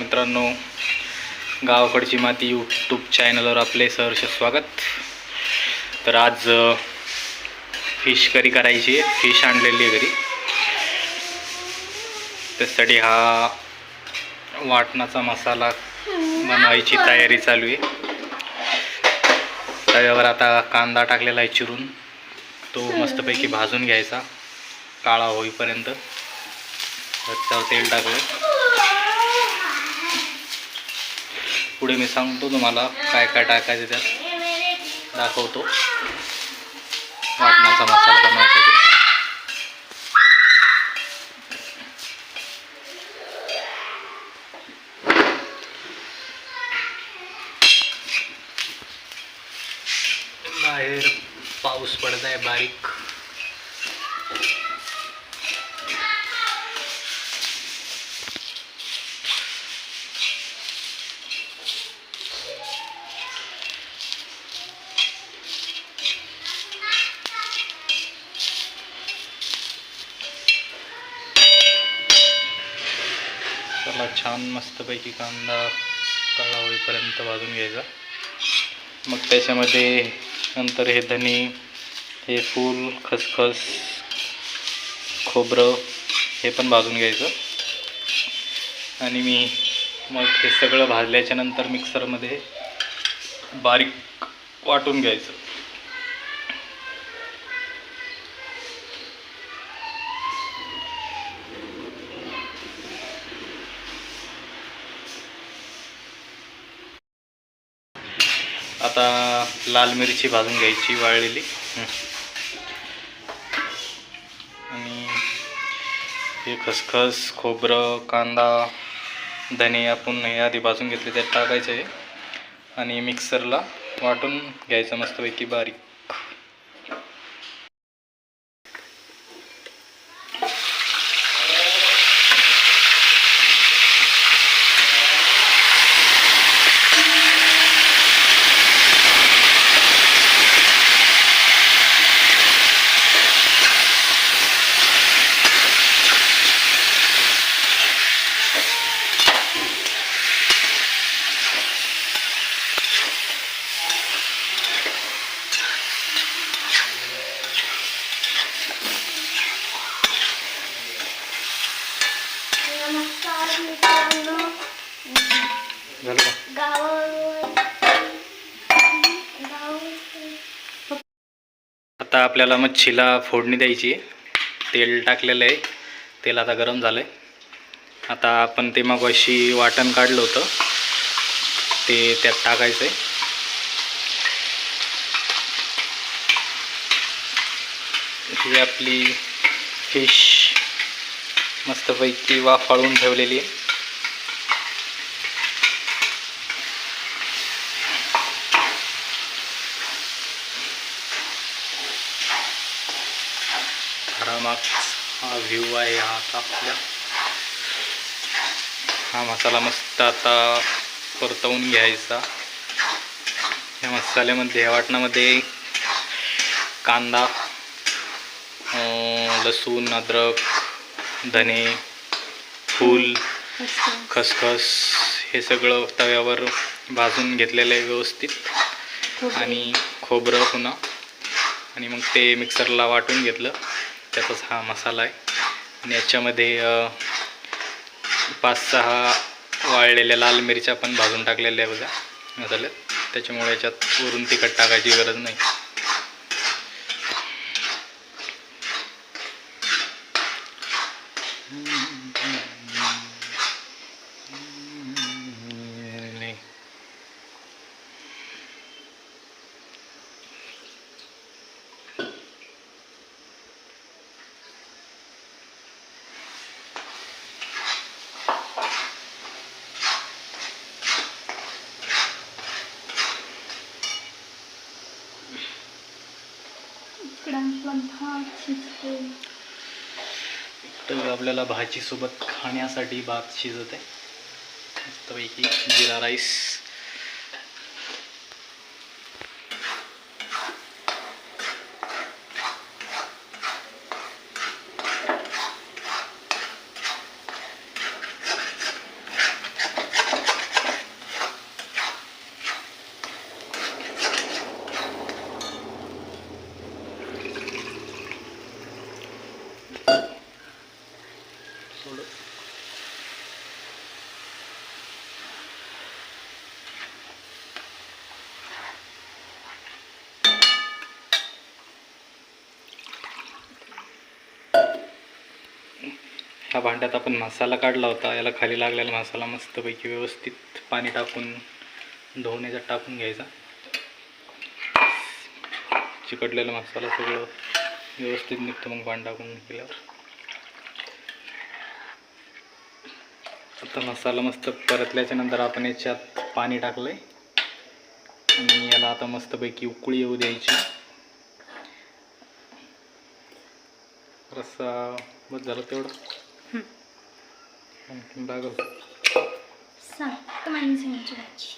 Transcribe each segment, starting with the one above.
मित्रांनो गावाकडची माती यूट्यूब चॅनलवर आपले सहर्ष स्वागत. तर आज फिश करी करायची आहे फिश आणलेली आहे घरी. त्यासाठी हा वाटणाचा मसाला बनवायची तयारी चालू आहे. तव्यावर आता कांदा टाकलेला आहे चिरून. तो मस्तपैकी भाजून घ्यायचा. काळा होईपर्यंत. त्याच्यावर तेल टाकलं पुढे मी सांगतो तुम्हाला काय काय टाकायचं त्यात. दाखवतो. वाटणाचा मसाला बनवायसाठी बाहेर पाऊस पडत आहे बारीक. छान मस्तपैकी कांदा काळा होईपर्यंत भाजून घ्यायचा. मग त्याच्यामध्ये नंतर हे धने हे फूल खसखस खोबरं हे पण भाजून घ्यायचं. आणि मी मग हे सगळं भाजल्याच्या नंतर मिक्सरमध्ये बारीक वाटून घ्यायचं. आता लाल मिरची भाजून घ्यायची वाळलेली. आणि हे खसखस खोबरं कांदा धने आपण हे आधी भाजून घेतले त्यात टाकायचं आहे. आणि मिक्सरला वाटून घ्यायचं मस्तपैकी बारीक. नमस्कार मित्रांनो आता आपल्याला मच्छीला फोडणी द्यायची आहे. तेल टाकलेलं आहे. तेल आता गरम झालं आहे आता आपण ते मग अशी वाटण काढलं होतं. ते त्यात टाकायचं आहे ही आपली फिश मस्तपैकी वाफाळून ठेवलेली आहे. हा व्ह्यू आहे हा आता आपल्या. हा मसाला मस्त आता परतवून घ्यायचा. या मसाल्यामध्ये या वाटणामध्ये कांदा लसूण अद्रक धने फूल खसखस. हे सगळं तव्यावर भाजून घेतलेलं आहे व्यवस्थित. आणि खोबरं पुन्हा. आणि मग ते मिक्सरला वाटून घेतलं. त्याचाच हा मसाला आहे. आणि याच्यामध्ये पाच सहा वाळलेल्या लाल मिरच्या पण भाजून टाकलेल्या आहे बघा. मसाल्यात. त्याच्यामुळे याच्यात वरून तिखट टाकायची गरज नाही. तर आपल्याला भाजीसोबत खाण्यासाठी भात शिजत आहे मस्तपैकी जिरा राईस. ह्या भांड्यात आपण मसाला काढला होता. याला खाली लागलेला मसाला मस्तपैकी व्यवस्थित पाणी टाकून धुवून याच्यात टाकून घ्यायचा. चिकटलेला मसाला सगळं व्यवस्थित निघतं मग पाणी टाकून केल्यावर. आता मसाला मस्त परतल्याच्या नंतर आपण याच्यात पाणी टाकलंय. आणि याला आता मस्तपैकी उकळी येऊ द्यायची. रस्सा बस झालं तेवढं. आणखीन लागल सात माणसांची भाजी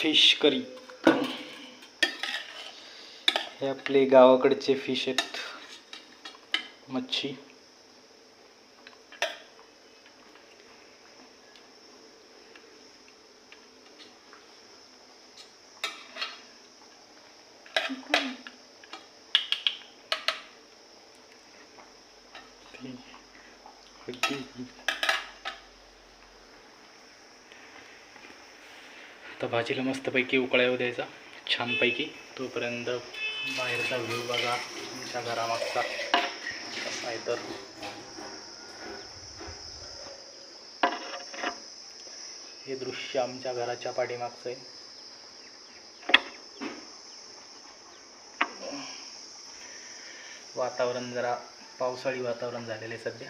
फिश करी हे आपले गावाकडचे फिश आहेत. मच्छी. आता भाजीला मस्तपैकी उकळा येऊ द्यायचा. छानपैकी. तोपर्यंत बाहेरचा व्ह्यू बघा तुमच्या घरामागचा. कसा आहे तर. हे दृश्य आमच्या घराच्या पाठीमागचं आहे. वातावरण जरा पावसाळी वातावरण झालेलं आहे सध्या.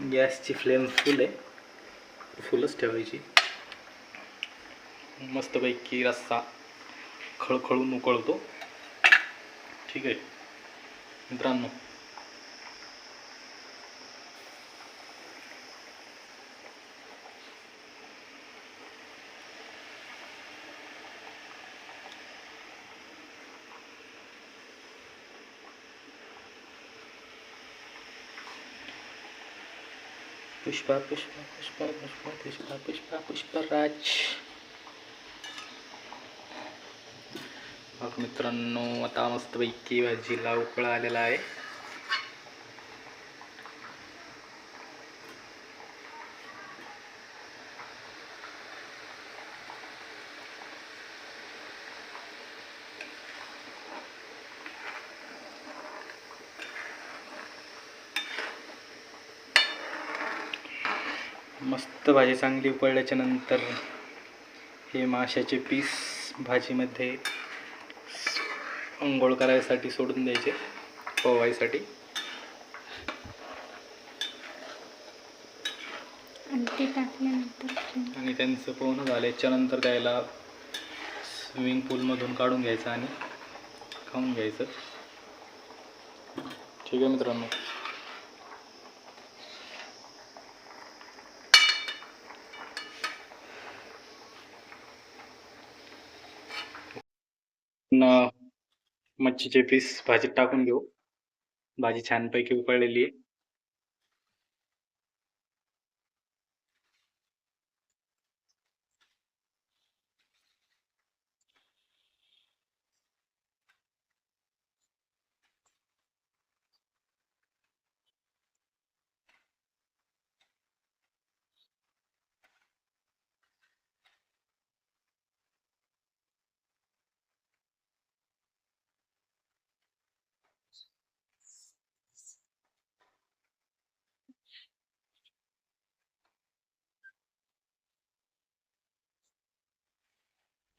गॅसची फ्लेम फुल आहे. फुलच ठेवायची. मस्तपैकी रस्सा खळखळून उकळतो. ठीक आहे. मित्रांनो पुष्पा पुष्पा पुष्पा पुष्पा पुष्पा पुष्पा पुष्पराज. बघ मित्रांनो आता मस्तपैकी भाजीला उकळा आलेला आहे. मस्त भाजी चांगली उकळल्याच्या नंतर हे माशाचे पीस भाजीमध्ये अंघोळ करायसाठी सोडून द्यायचे पोवायसाठी. आणि ते टाकल्यानंतर आणि त्यांचं पोहणं झाल्याच्यानंतर त्याला स्विमिंग पूलमधून काढून घ्यायचं आणि खाऊन घ्यायचं. ठीक आहे मित्रांनो. मच्छीचे पीस भाजीत टाकून घेऊ. भाजी छानपैकी उकळलेली आहे.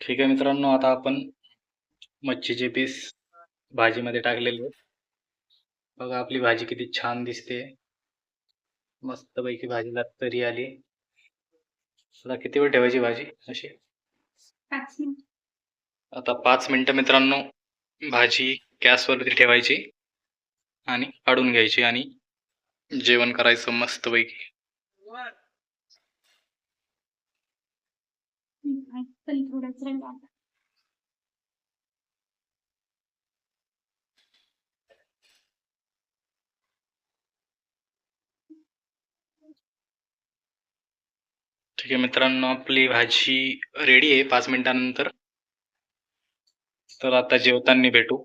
ठीक आहे मित्रांनो आता आपण मच्छीचे पीस भाजीमध्ये टाकलेले बघा आपली भाजी किती छान दिसते. मस्तपैकी भाजीला तरी आली. आता किती वेळ ठेवायची भाजी अशी? आता पाच मिनटं मित्रांनो भाजी गॅसवरती ठेवायची आणि काढून घ्यायची आणि जेवण करायचं मस्तपैकी. पण थोडंच ठीक आहे मित्रांनो आपली भाजी रेडी आहे. पाच मिनिटानंतर. तर आता जेवताना भेटू.